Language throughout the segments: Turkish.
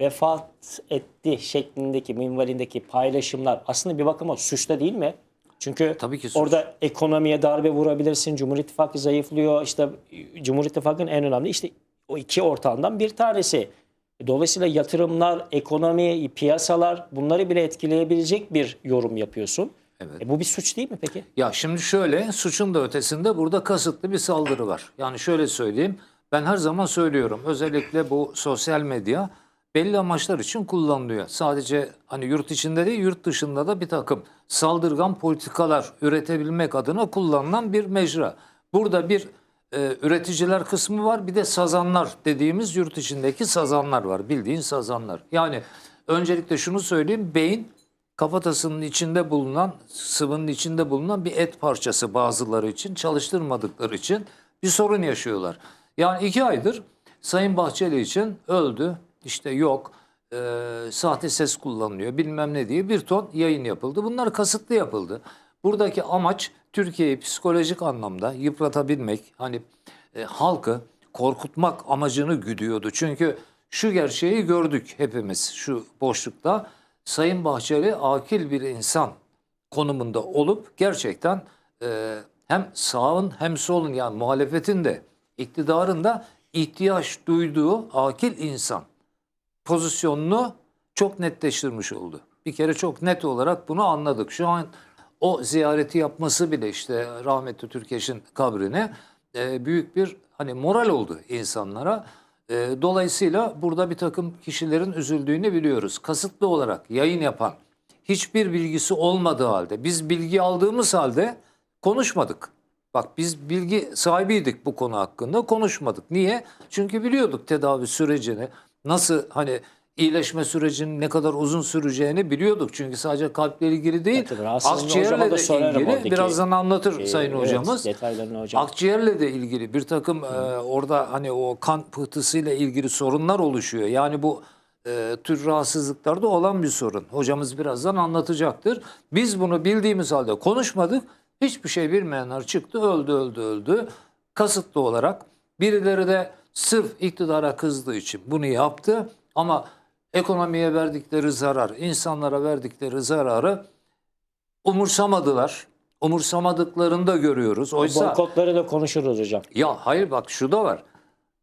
vefat etti şeklindeki minvalindeki paylaşımlar aslında bir bakıma suçta değil mi? Çünkü Tabii ki suç. orada ekonomiye darbe vurabilirsin. Cumhur İttifakı zayıflıyor. İşte Cumhur İttifakı'nın en önemli işte o iki ortağından bir tanesi. Dolayısıyla yatırımlar, ekonomi, piyasalar bunları bile etkileyebilecek bir yorum yapıyorsun. Evet. E bu bir suç değil mi peki? Ya şimdi şöyle suçun da ötesinde burada kasıtlı bir saldırı var. Yani şöyle söyleyeyim ben her zaman söylüyorum özellikle bu sosyal medya belli amaçlar için kullanılıyor. Sadece hani yurt içinde değil yurt dışında da bir takım saldırgan politikalar üretebilmek adına kullanılan bir mecra. Burada bir e, üreticiler kısmı var bir de sazanlar dediğimiz yurt içindeki sazanlar var bildiğin sazanlar. Yani öncelikle şunu söyleyeyim beyin kafatasının içinde bulunan sıvının içinde bulunan bir et parçası bazıları için çalıştırmadıkları için bir sorun yaşıyorlar. Yani iki aydır Sayın Bahçeli için öldü işte yok e, sahte ses kullanılıyor bilmem ne diye bir ton yayın yapıldı. Bunlar kasıtlı yapıldı. Buradaki amaç Türkiye'yi psikolojik anlamda yıpratabilmek hani e, halkı korkutmak amacını güdüyordu. Çünkü şu gerçeği gördük hepimiz şu boşlukta. Sayın Bahçeli akil bir insan konumunda olup gerçekten e, hem sağın hem solun yani muhalefetin de iktidarın da ihtiyaç duyduğu akil insan pozisyonunu çok netleştirmiş oldu. Bir kere çok net olarak bunu anladık. Şu an o ziyareti yapması bile işte rahmetli Türkeş'in kabrine e, büyük bir hani moral oldu insanlara. E, dolayısıyla burada bir takım kişilerin üzüldüğünü biliyoruz. Kasıtlı olarak yayın yapan hiçbir bilgisi olmadığı halde biz bilgi aldığımız halde konuşmadık. Bak biz bilgi sahibiydik bu konu hakkında konuşmadık. Niye? Çünkü biliyorduk tedavi sürecini nasıl hani iyileşme sürecinin ne kadar uzun süreceğini biliyorduk. Çünkü sadece kalple ilgili değil Evet, akciğerle de ilgili oradaki, birazdan anlatır Ee, sayın evet, hocamız. detaylarını hocam. Akciğerle de ilgili bir takım e, orada hani o kan pıhtısıyla ilgili sorunlar oluşuyor. Yani bu e, tür rahatsızlıklarda olan bir sorun. Hocamız birazdan anlatacaktır. Biz bunu bildiğimiz halde konuşmadık. Hiçbir şey bilmeyenler çıktı öldü öldü öldü. Kasıtlı olarak birileri de sırf iktidara kızdığı için bunu yaptı. Ama ekonomiye verdikleri zarar, insanlara verdikleri zararı umursamadılar. Umursamadıklarını da görüyoruz. Oysa Boykotları da konuşuruz hocam. ya hayır bak şu da var.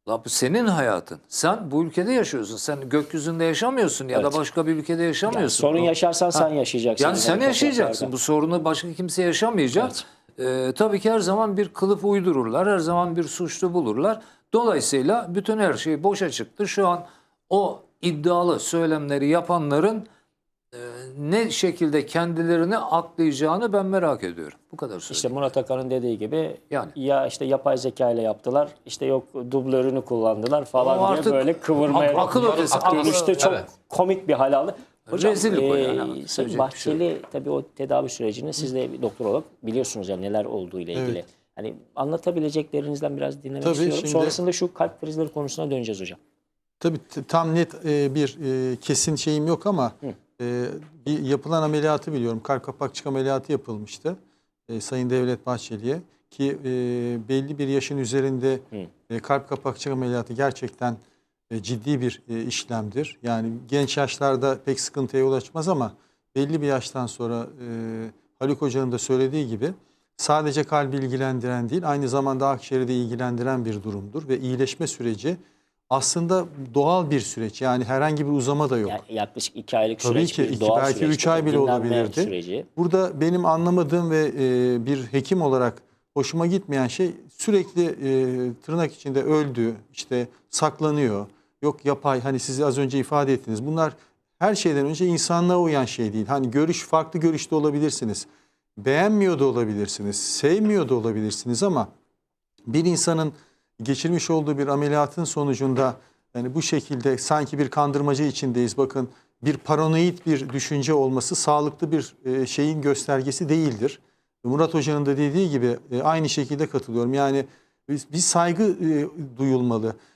La bu senin hayatın. Sen bu ülkede yaşıyorsun. Sen gökyüzünde yaşamıyorsun ya Evet. da başka bir ülkede yaşamıyorsun. Sorun Bu- yaşarsan sen yaşayacaksın. yani sen Yani yaşayacaksın. Bu sorunu başka kimse yaşamayacak. Ee, tabii ki her zaman bir kılıf uydururlar. Her zaman bir suçlu bulurlar. Dolayısıyla bütün her şey boşa çıktı. Şu an o iddialı söylemleri yapanların e, ne şekilde kendilerini aklayacağını ben merak ediyorum. Bu kadar söyleyeyim. İşte Murat Akan'ın dediği gibi Yani. ya işte yapay zeka ile yaptılar. işte yok dublörünü kullandılar falan diye artık böyle kıvırmaya ak- akıl ötesi, akıl- dönüşte çok Evet. komik bir hal aldı. Hocam, Rezillik o eee, yani. Şey Bahçeli tabii o tedavi sürecini siz de bir doktor olarak biliyorsunuz yani neler olduğu ile ilgili. Evet. Hani anlatabileceklerinizden biraz dinlemek Tabii, istiyorum. şimdi- Sonrasında şu kalp krizleri konusuna döneceğiz hocam. Tabii tam net e, bir e, kesin şeyim yok ama e, bir yapılan ameliyatı biliyorum. Kalp kapakçık ameliyatı yapılmıştı e, Sayın Devlet Bahçeli'ye ki e, belli bir yaşın üzerinde e, kalp kapakçık ameliyatı gerçekten e, ciddi bir e, işlemdir. Yani genç yaşlarda pek sıkıntıya yol açmaz ama belli bir yaştan sonra e, Haluk Hoca'nın da söylediği gibi sadece kalbi ilgilendiren değil aynı zamanda akciğeri de ilgilendiren bir durumdur ve iyileşme süreci aslında doğal bir süreç. Yani herhangi bir uzama da yok. Yani yaklaşık iki aylık Tabii süreç ki, bir iki, doğal belki süreç, üç ay bile olabilirdi. Süreci. Burada benim anlamadığım ve e, bir hekim olarak hoşuma gitmeyen şey sürekli e, tırnak içinde öldü, işte saklanıyor, yok yapay hani siz az önce ifade ettiniz. Bunlar her şeyden önce insanlığa uyan şey değil. Hani görüş farklı görüşte olabilirsiniz. Beğenmiyor da olabilirsiniz, sevmiyor da olabilirsiniz ama bir insanın geçirmiş olduğu bir ameliyatın sonucunda yani bu şekilde sanki bir kandırmaca içindeyiz. Bakın bir paranoid bir düşünce olması sağlıklı bir e, şeyin göstergesi değildir. Murat Hoca'nın da dediği gibi e, aynı şekilde katılıyorum. Yani bir saygı e, duyulmalı.